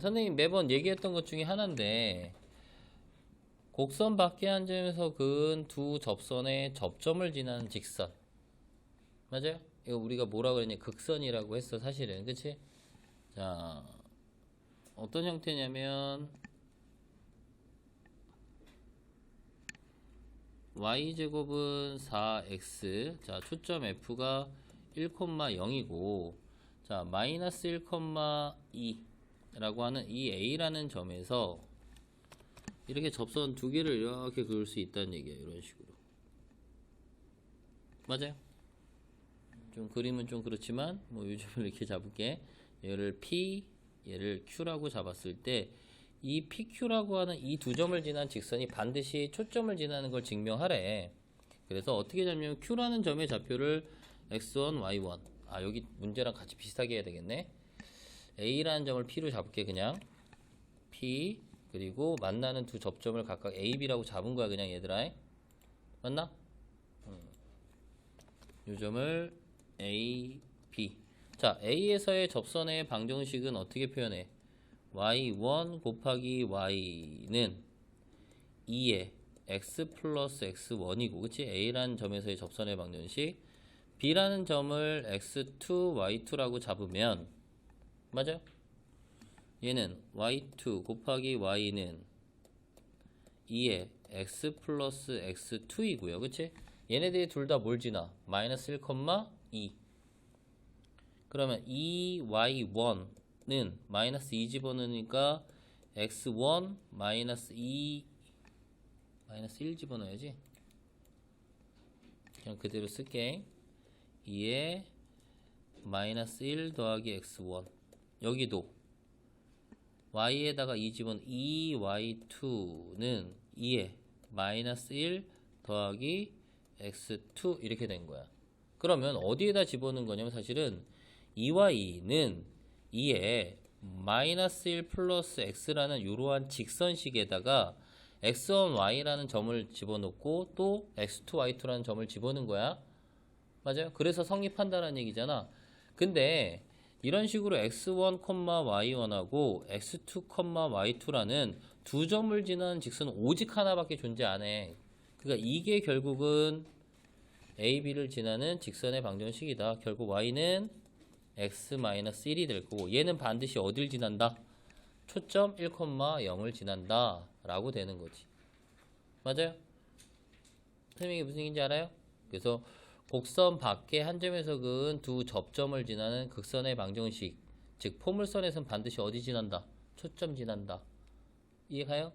선생님 매번 얘기했던 것 중에 하나인데 곡선 밖에 한 점에서 그은 두 접선의 접점을 지나는 직선. 맞아요? 이거 우리가 뭐라 그랬냐? 극선이라고 했어 사실은. 그치? 자 어떤 형태냐면 y제곱은 4x 자 초점 f가 1,0이고 자 마이너스 1,2 라고 하는 이 a라는 점에서 이렇게 접선 두 개를 이렇게 그을 수 있다는 얘기예요 이런 식으로. 맞아요? 좀 그림은 좀 그렇지만 뭐 요즘은 이렇게 잡을게. 얘를 P 얘를 Q라고 잡았을 때 이 PQ라고 하는 이 두 점을 지난 직선이 반드시 초점을 지나는 걸 증명하래. 그래서 어떻게 잡냐면 Q라는 점의 좌표를 X1, Y1 아 여기 문제랑 같이 비슷하게 해야 되겠네 A라는 점을 P로 잡을게 그냥 P 그리고 만나는 두 접점을 각각 A, B라고 잡은 거야 그냥 얘들아 맞나? 요 점을 A, B. 자, A에서의 접선의 방정식은 어떻게 표현해? y1 곱하기 y는 2에 x 플러스 x1이고, 그치? A라는 점에서의 접선의 방정식. B라는 점을 x2, y2라고 잡으면, 맞아요? 얘는 y2 곱하기 y는 2에 x 플러스 x2이고요. 그치? 얘네들이 둘 다 뭘 지나? 마이너스 1,2 그러면 2y1는 마이너스 2 집어넣으니까 x1 마이너스 2 마이너스 1 집어넣어야지 그냥 그대로 쓸게 2에 마이너스 1 더하기 x1 여기도 y에다가 2 집은 2y2는 2에 마이너스 1 더하기 x2 이렇게 된 거야. 그러면 어디에다 집어넣은 거냐면 사실은 2와 2는 2에 마이너스 1 플러스 x라는 이러한 직선식에다가 x1, y라는 점을 집어넣고 또 x2, y2라는 점을 집어넣은 거야. 맞아요? 그래서 성립한다는 얘기잖아. 근데 이런 식으로 x1, y1하고 x2, y2라는 두 점을 지나는 직선은 오직 하나밖에 존재 안 해. 그러니까 이게 결국은 a, b를 지나는 직선의 방정식이다. 결국 y는 x-1이 될 거고 얘는 반드시 어딜 지난다? 초점 1,0을 지난다 라고 되는 거지. 맞아요? 선생님이 무슨 얘기인지 알아요? 그래서 곡선 밖에 한 점에서 그은 두 접점을 지나는 극선의 방정식 즉 포물선에선 반드시 어디 지난다? 초점 지난다. 이해가요?